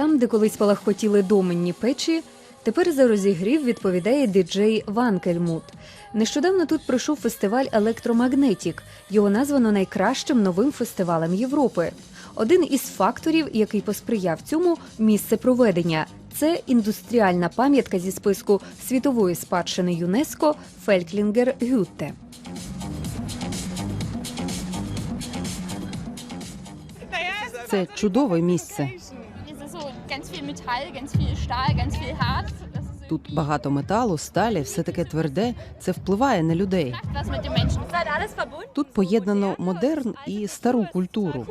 Там, де колись палахкотіли доменні печі, тепер за розігрів відповідає діджей Ванкельмут. Нещодавно тут пройшов фестиваль Електромагнетік. Його названо найкращим новим фестивалем Європи. Один із факторів, який посприяв цьому, місце проведення. Це індустріальна пам'ятка зі списку світової спадщини ЮНЕСКО Фельклінгер Гютте. Це чудове місце. Тут багато металу, сталі, все таке тверде. Це впливає на людей. Тут поєднано модерн і стару культуру.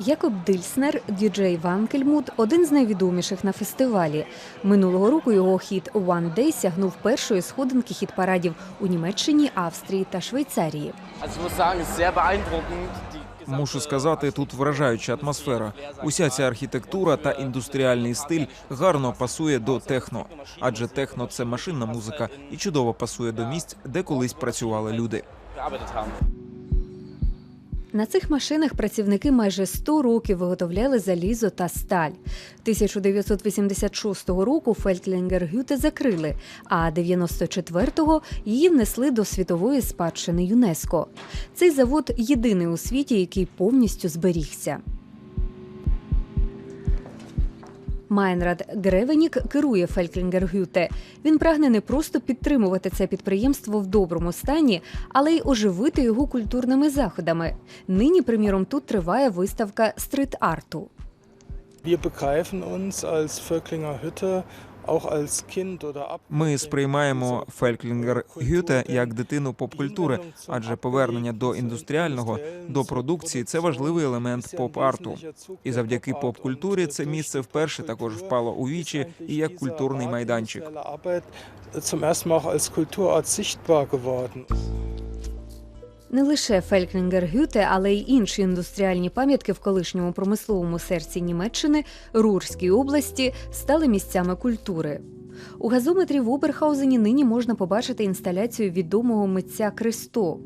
Якоб Дильснер, діджей Ванкельмут, один з найвідоміших на фестивалі. Минулого року його хіт «One Day» сягнув першої сходинки хіт-парадів у Німеччині, Австрії та Швейцарії. Мушу сказати, тут вражаюча атмосфера. Уся ця архітектура та індустріальний стиль гарно пасує до техно, адже техно це машинна музика і чудово пасує до місць, де колись працювали люди. На цих машинах працівники майже 100 років виготовляли залізо та сталь. 1986 року Фельдклінгер Гюте закрили, а 94-го її внесли до світової спадщини ЮНЕСКО. Цей завод єдиний у світі, який повністю зберігся. Майнрад Гревенік керує Фелькінгер Гюте. Він прагне не просто підтримувати це підприємство в доброму стані, але й оживити його культурними заходами. Нині, приміром, тут триває виставка стрит-арту. Wir begreifen uns als Völklinger Hütte Ми сприймаємо Фельклінгер Гюте як дитину поп-культури, адже повернення до індустріального до продукції це важливий елемент поп-арту. І завдяки поп-культурі це місце вперше також впало у вічі і як культурний майданчик. Не лише Фелькнінгер Гюте, але й інші індустріальні пам'ятки в колишньому промисловому серці Німеччини, Рурській області, стали місцями культури. У газометрі в Оберхаузені нині можна побачити інсталяцію відомого митця Кристо.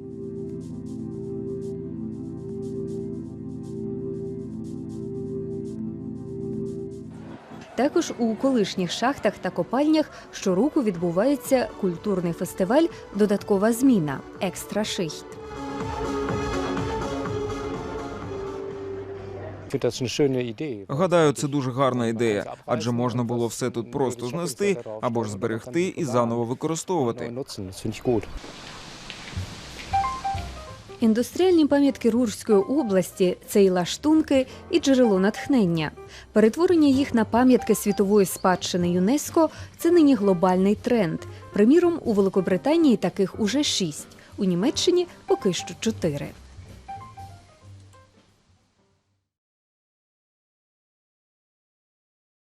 Також у колишніх шахтах та копальнях щороку відбувається культурний фестиваль Додаткова зміна Екстра Шихт. Ich finde das eine schöne Idee. Гадаю, це дуже гарна ідея, адже можна було все тут просто знести або ж зберегти і заново використовувати. Індустріальні пам'ятки Рурської області це і лаштунки, і джерело натхнення. Перетворення їх на пам'ятки світової спадщини ЮНЕСКО це нині глобальний тренд. Приміром, у Великобританії таких уже шість, у Німеччині поки що чотири.